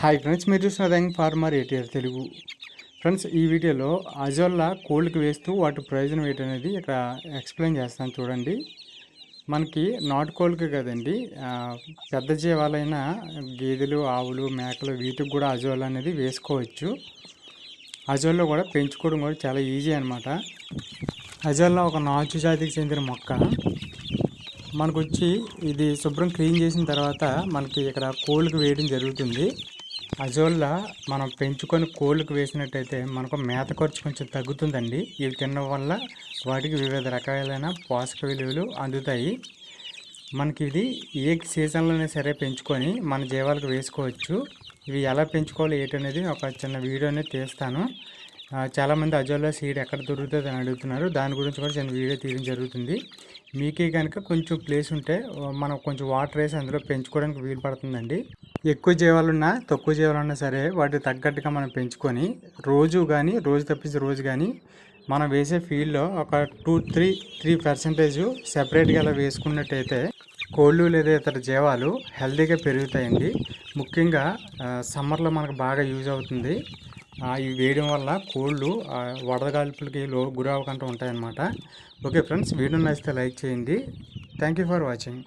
Hi friends మీరు చూసిన rank farmer ATR Telugu. Friends ఈ వీడియోలో అజోల్లా కోల్డ్కి వేస్తూ వాటి ప్రయోజనం ఏంటనేది ఇక్కడ ఎక్స్ప్లెయిన్ చేస్తాను చూడండి. మనకి నాటుకోళ్ళకి కదండి పెద్ద జీవాలైన గేదెలు ఆవులు మేకలు వీటికి కూడా అజోల్లా అనేది వేసుకోవచ్చు. అజోల్లో కూడా పెంచుకోవడం కూడా చాలా ఈజీ అనమాట అజోల్లా ఒక నాచు జాతికి చెందిన మొక్క. మనకు వచ్చి ఇది శుభ్రం క్లీన్ చేసిన తర్వాత మనకి ఇక్కడ కోళ్ళకి వేయడం జరుగుతుంది. అజోల్లా మనం పెంచుకొని కోళ్ళకి వేసినట్టయితే మనకు మేత ఖర్చు కొంచెం తగ్గుతుందండి. ఇవి తినడం వల్ల వాటికి వివిధ రకాలైన పోషక విలువలు అందుతాయి. మనకి ఇది ఏ సీజన్లోనే సరే పెంచుకొని మన జీవాలకు వేసుకోవచ్చు. ఇవి ఎలా పెంచుకోవాలి ఏంటనేది ఒక చిన్న వీడియో అనేది తీస్తాను చాలామంది అజోల్లా సీడ్ ఎక్కడ దొరుకుతుంది అని అడుగుతున్నారు. దాని గురించి కూడా చిన్న వీడియో తీయడం జరుగుతుంది. మీకే కనుక కొంచెం ప్లేస్ ఉంటే మనం కొంచెం వాటర్ వేసి అందులో పెంచుకోవడానికి వీలు పడుతుందండి ఎక్కువ జీవాలున్నా తక్కువ జీవాలున్నా సరే వాటికి తగ్గట్టుగా మనం పెంచుకొని రోజు కానీ రోజు తప్పించి రోజు కానీ మనం వేసే ఫీల్డ్లో ఒక టూ త్రీ త్రీ పర్సెంటేజ్ సెపరేట్గా అలా వేసుకున్నట్టయితే కోళ్ళు లేదా ఇతర జీవాలు హెల్తీగా పెరుగుతాయండి. ముఖ్యంగా సమ్మర్లో మనకు బాగా యూజ్ అవుతుంది. ఇవి వేయడం వల్ల కోళ్ళు వడదగాల్పులకి లో గురి అవ్వకుండా ఉంటాయన్నమాట. ఓకే ఫ్రెండ్స్ వీడియో నచ్చితే లైక్ చేయండి. Thank you for watching.